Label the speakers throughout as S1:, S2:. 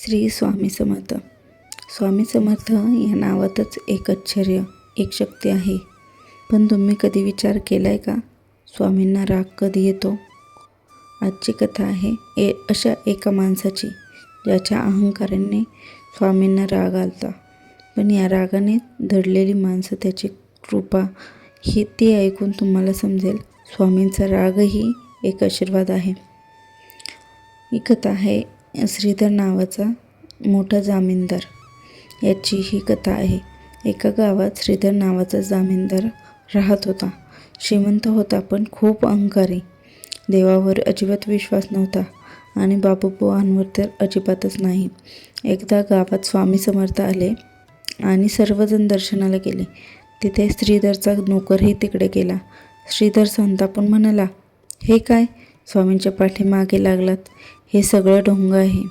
S1: श्री स्वामी समर्थ. स्वामी समर्थ या नावातच एक आश्चर्य एक शक्ती आहे. पण तुम्ही कधी विचार केला आहे का? स्वामींना राग कधी येतो? आजची कथा आहे ए अशा एका माणसाची ज्याच्या अहंकाराने स्वामींना राग आलता. पण या रागाने दडलेली माणसं त्याची कृपा ही ती ऐकून तुम्हाला समजेल स्वामींचा रागही एक आशीर्वाद आहे. ही कथा आहे श्रीधर नावाचा मोठा जामीनदार याची ही कथा आहे. एका गावात श्रीधर नावाचा जामीनदार राहत होता. श्रीमंत होता पण खूप अहंकारी. देवावर अजिबात विश्वास नव्हता आणि बाबूबुवांवर तर अजिबातच नाही. एकदा गावात स्वामी समर्थ आले आणि सर्वजण दर्शनाला गेले. तिथे श्रीधरचा नोकरही तिकडे गेला. श्रीधर संतापून म्हणाला हे काय? स्वामींच्या पाठीमागे लागलात. हे सगळं ढोंग आहे.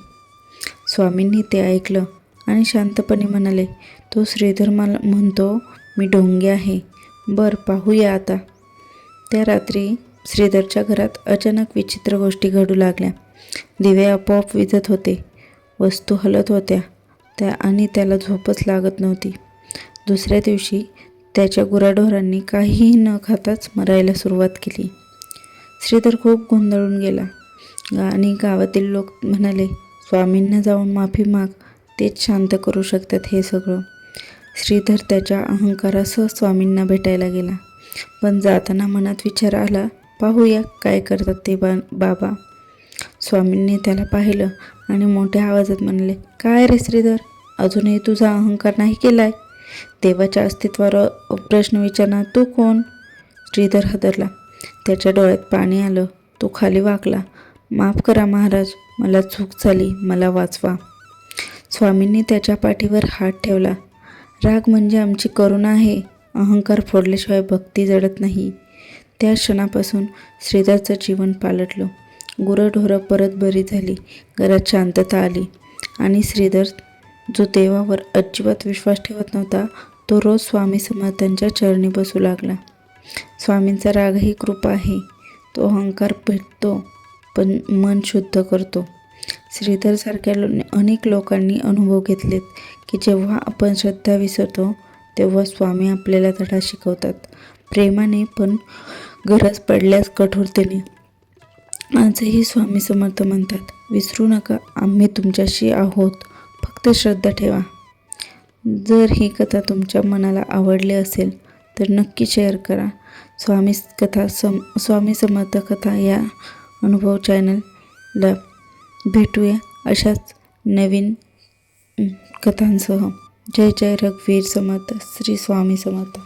S1: स्वामींनी ते ऐकलं आणि शांतपणे म्हणाले तो श्रीधर मला म्हणतो मी ढोंगे आहे. बर पाहूया आता. त्या रात्री श्रीधरच्या घरात अचानक विचित्र गोष्टी घडू लागल्या. दिवे आपोआप विजत होते. वस्तू हलत होत्या. त्या आणि त्याला झोपच लागत नव्हती. दुसऱ्या दिवशी त्याच्या गुराढोरांनी काहीही न खाताच मरायला सुरुवात केली. श्रीधर खूप गोंधळून गेला. आणि गावातील लोक म्हणाले स्वामींना जाऊन माफी माग तेच शांत करू शकतात हे सगळं. श्रीधर त्याच्या अहंकारासह स्वामींना भेटायला गेला. पण जाताना मनात विचार आला पाहूया काय करतात ते बा बाबा. स्वामींनी त्याला पाहिलं आणि मोठ्या आवाजात म्हणाले काय रे श्रीधर अजूनही तुझा अहंकार नाही केलाय? देवाच्या अस्तित्वावर प्रश्न विचारणार तू कोण? श्रीधर हादरला. त्याच्या डोळ्यात पाणी आलं तो खाली वाकला माफ करा महाराज मला चूक झाली मला वाचवा. स्वामींनी त्याच्या पाठीवर हात ठेवला. राग म्हणजे आमची करुणा आहे अहंकार फोडल्याशिवाय भक्ती जडत नाही. त्या क्षणापासून श्रीधरचं जीवन पालटलं. गुरंढोरं परत बरी झाली घरात शांतता आली. आणि श्रीधर जो देवावर अजिबात विश्वास ठेवत नव्हता तो रोज स्वामी समर्थांच्या चरणी बसू लागला. स्वामींचा राग ही कृपा आहे. तो अहंकार भेटतो पण मन शुद्ध करतो. श्रीधरसारख्या अनेक लोकांनी अनुभव घेतलेत की जेव्हा आपण श्रद्धा विसरतो तेव्हा स्वामी आपल्याला धडा शिकवतात. प्रेमाने पण गरज पडल्यास कठोरतेने. आजही स्वामी समर्थ म्हणतात विसरू नका आम्ही तुमच्याशी आहोत. फक्त श्रद्धा ठेवा. जर ही कथा तुमच्या मनाला आवडली असेल तर नक्की शेअर करा. स्वामी कथा सम स्वामी समर्थ कथा या अनुभव चॅनलला भेटूया अशाच नवीन कथांसह. जय जय रघुवीर समर्थ श्री स्वामी समर्थ